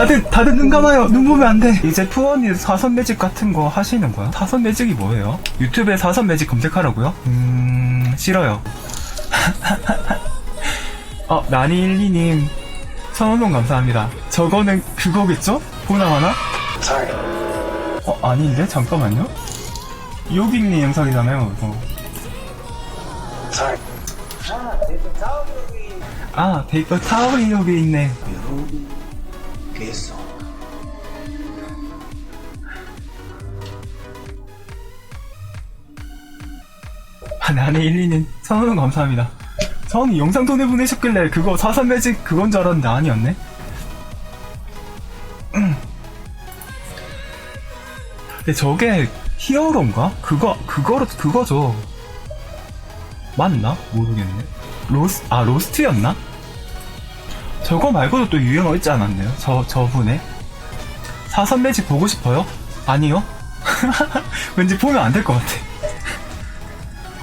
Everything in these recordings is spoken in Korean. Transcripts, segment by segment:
다들 다들 눈 감아요. 눈 보면 안 돼. 이제 푸원이 사선 매직 같은 거 하시는 거야? 사선 매직이 뭐예요? 유튜브에 사선 매직 검색하라고요? 음 싫어요. 어 나니일리님 천원동 감사합니다. 저거는 그거겠죠? 보나마나? 어 아닌데 잠깐만요. 요빅님 영상이잖아요. 이거. 아 데이터 타워리 여기 있네. 아, 나는 1, 2는 천원 감사합니다. 저는 영상 돈을 보내셨길래 그거 사선 매직 그건 줄 알았는데 아니었네. 음. 근데 저게 히어로인가? 그거 그거로 그거죠. 맞나? 모르겠네. 로스 아 로스트였나? 저거 말고도 또 유행어 있지 않았나요? 저 저분의 사선 매직 보고 싶어요? 아니요. 왠지 보면 안 될 것 같아.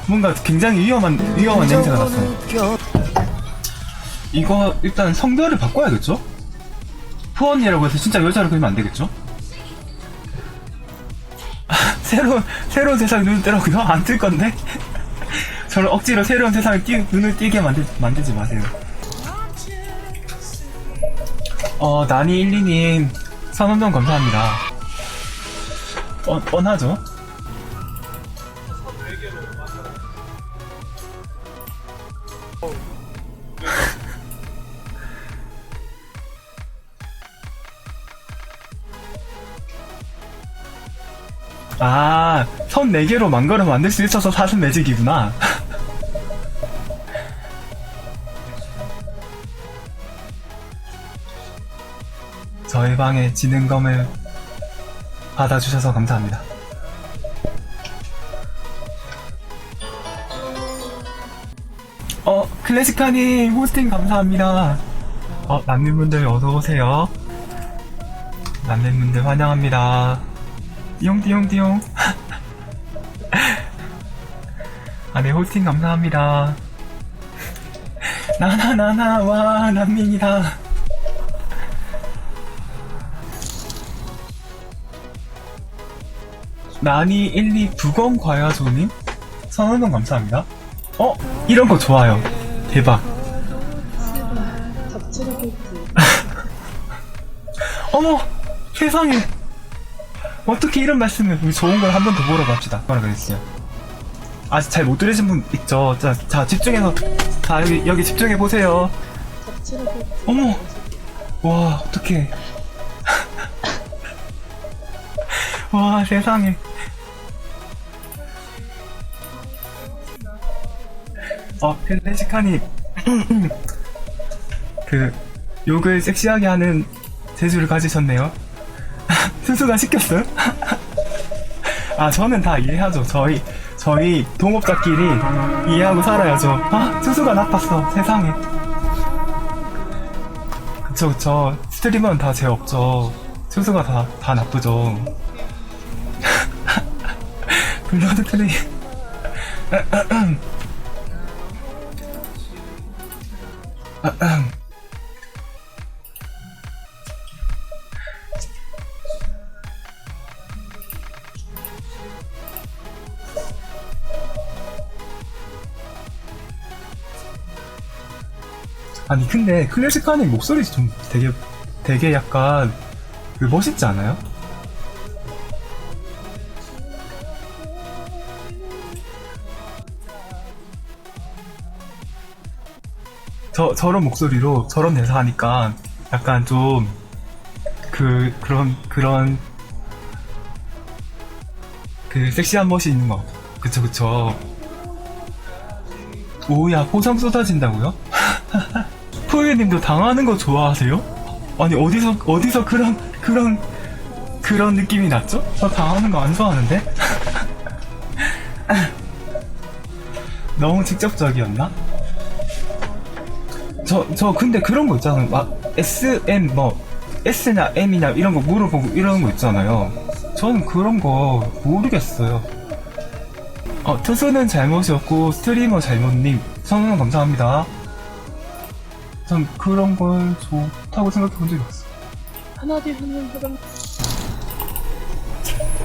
뭔가 굉장히 위험한 위험한 냄새가 났어요. 이거 일단 성별을 바꿔야겠죠? 푸언니라고 해서 진짜 여자를 그리면 안 되겠죠? 새로운 새로운 세상에 눈을 뜨라고요? 안 뜰 건데? 저를 억지로 새로운 세상에 띄, 눈을 띄게 만들, 만들지 마세요. 어, 나니 12님, 선원동 감사합니다. 뻔, 뻔하죠? 아, 선 4개로 망거를 만들 수 있어서 사슴 매직이구나. 저희 방에 지능검을 받아주셔서 감사합니다. 어, 클래식카님 호스팅 감사합니다. 어, 남님분들 어서오세요. 남님분들 환영합니다. 띠용띠용띠용. 아, 네, 호스팅 감사합니다. 나나나나, 와, 난민이다. 나니 12 부검 과야조님? 선언동 감사합니다. 어? 이런 거 좋아요. 대박. 어머! 세상에! 어떻게 이런 말씀을, 우리 좋은 걸 한 번 더 보러 갑시다. 뭐라 그랬어요? 아직 잘 못 들으신 분 있죠? 자, 자, 집중해서, 자, 여기, 여기 집중해 보세요. 잡지를 겠지 어머! 와, 어떡해. 와, 세상에. 어, 클래식하니, 그, 욕을 섹시하게 하는 재주를 가지셨네요. 스스가 시켰어요? 아, 저는 다 이해하죠. 저희, 저희 동업자끼리 이해하고 살아야죠. 아, 수수가 나빴어. 세상에. 그쵸, 그쵸. 스트리머는 다 죄 없죠. 수수가 다, 다 나쁘죠. 블러드 트레 아니 근데 클래식하는 목소리 좀 되게 되게 약간 그 멋있지 않아요? 저 저런 목소리로 저런 대사 하니까 약간 좀 그 그런 그런 그 섹시한 멋이 있는 것 같아요. 그쵸 그쵸. 오야 호성 쏟아진다고요? 푸유님도 당하는 거 좋아하세요? 아니 어디서 어디서 그런 그런 그런 느낌이 났죠? 저 당하는 거 안 좋아하는데? 너무 직접적이었나? 저 저 근데 그런 거 있잖아요. 막 SM 뭐 S냐 M이냐 이런 거 물어보고 이런 거 있잖아요. 저는 그런 거 모르겠어요. 어, 투수는 잘못이었고 스트리머 잘못님 성능 감사합니다. 전 그런 걸 좋다고 생각해 본 적이 없어. 하나 뒤 하는 흑염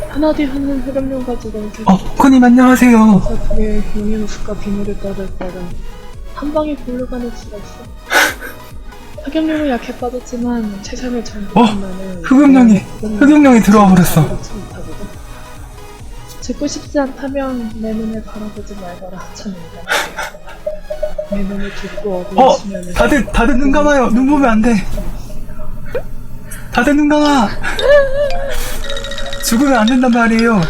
하나 뒤 하는 흑염룡 가지고 어, 코님 안녕하세요. 어떻게 용의 모습과 비밀을 떠들 때는 한 방에 굴러가는 수가 있어. 흑염룡은 약해 빠졌지만 최선을 다하면은 흑염룡이, 흑염룡이 들어와 버렸어. 듣고 싶지 않다면 내 눈을 바라보지 말거라 하찮는다. 내 눈을 듣고 어, 다들, 다들 눈 감아요. 눈 보면 안 돼. 다들 눈 감아. 죽으면 안 된단 말이에요.